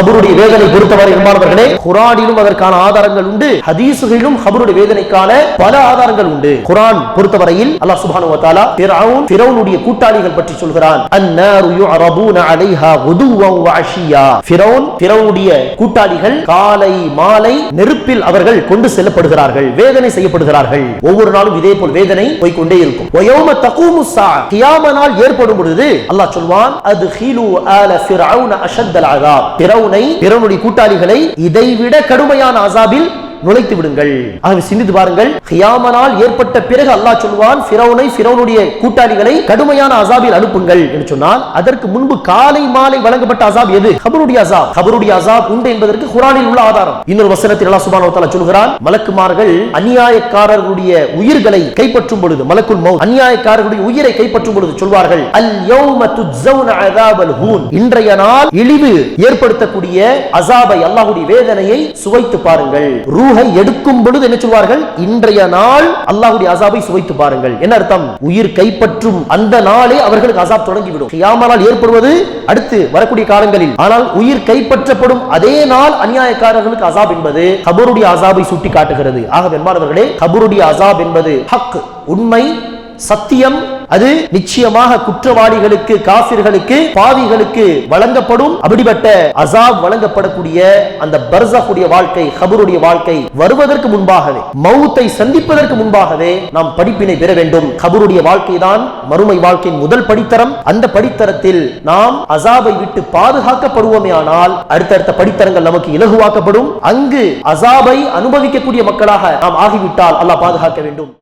ஹபருடைய வேதனை பொறுத்தவரை என்பார்களே குரானிலும் அதற்கான ஆதாரங்கள் உண்டு ஹதீசுகளிலும் ஹபருடைய வேதனைக்கான பல ஆதாரங்கள் உண்டு. குரான் பொறுத்தவரையில் அல்லாஹ் சுபானு வத்தாலா தஆலா ஃபிரௌன் கூட்டாளிகள் பற்றி சொல்கிறான். அன்னாரு யுஅரபூன அலைஹா குதுவன் வ அஷியா. ஃபிரௌன் கூட்டாளிகள் காலை மாலை நெருப்பில் அவர்கள் கொண்டு செல்லப்படுகிறார்கள் வேதனை செய்யப்படுகிறார்கள். ஒவ்வொரு நாளும் இதே போல் வேதனை போய்க்கொண்டே இருக்கும். வயௌம தகூமு ஸா கியாம நாள் ஏற்படும் பொழுது அல்லாஹ் சொல்வான் அது ஹீலு ஆல ஃபிரௌன அஷத்தல் அஸாப். ஃபிரௌனை ஃபிரௌனுடைய கூட்டாளிகளை இதைவிட கடுமையான அசாபில் நுழைத்து விடுங்கள். ஆகவே சிந்தித்து பாருங்கள். ஹியாமனால் ஏற்பட்ட பிறகு அல்லாஹ் சொல்வான் ஃபிரௌனை ஃபிரௌனுடைய கூட்டாளிகளை கடுமையான அசாபில் அனுப்புங்கள். என்று சொன்னால் அதற்கு முன்பு காலை மாலை வழங்கப்பட்ட அசாப் எது? கபருடைய அசாப். கபருடைய அசாப் உண்டு என்பதற்கு குரானில் உள்ள ஆதாரம். இன்னொரு வசனத்தில் அல்லாஹ் சுப்ஹானஹு சொல்கிறான் மலக்குமார்கள் அநியாயக்காரர்களுடைய உயிர்களை கைப்பற்றும் பொழுது மலக்குள் மௌத் அநியாயக்காரர்களுடைய உயிரை கைப்பற்றும் பொழுது சொல்வார்கள் அல் யௌம துஜ்ஸௌன அஸாபல் ஹூன். இன்றைய நாள் இழிவு ஏற்படுத்தக்கூடிய அசாபை அல்லாஹ்வுடைய வேதனையை சுவைத்து பாருங்கள். ரூ. ரூஹை எடுக்கும் பொழுது என்ன சொல்வார்கள்? இன்றைய நாள் அல்லாஹுடைய அசாபை சுவைத்து பாருங்கள். என்ன அர்த்தம்? உயிர் கைப்பற்றும் அந்த நாளே அவர்களுக்கு அசாப் தொடங்கிவிடும். கியாமனால் ஏற்படுவது அடுத்து வரக்கூடிய காலங்களில். ஆனால் உயிர் கைப்பற்றப்படும் அதே நாள் அநியாயக்காரர்களுக்கு அசாப் என்பது கபருடைய அசாபை சுட்டி காட்டுகிறது ஆக வெண்பானவர்களே கபருடைய அசாப் என்பது ஹக் உண்மை சத்தியம். அது நிச்சயமாக குற்றவாளிகளுக்கு காபிர்களுக்கு பாவிகளுக்கு வழங்கப்படும். அப்படிப்பட்ட அசாப் வழங்கப்படக்கூடிய அந்த பர்சகுடைய வாழ்க்கை ஹபருடைய வாழ்க்கை வருவதற்கு முன்பாகவே மௌத்தை சந்திப்பதற்கு முன்பாகவே நாம் படிப்பினை பெற வேண்டும். ஹபருடைய வாழ்க்கை தான் மறுமை வாழ்க்கையின் முதல் படித்தரம். அந்த படித்தரத்தில் நாம் அசாபை விட்டு பாதுகாக்கப்படுவோமே ஆனால் அடுத்தடுத்த படித்தரங்கள் நமக்கு இலகுவாக்கப்படும். அங்கு அசாபை அனுபவிக்கக்கூடிய மக்களாக நாம் ஆகிவிட்டால் அல்லாஹ் பாதுகாக்க வேண்டும்.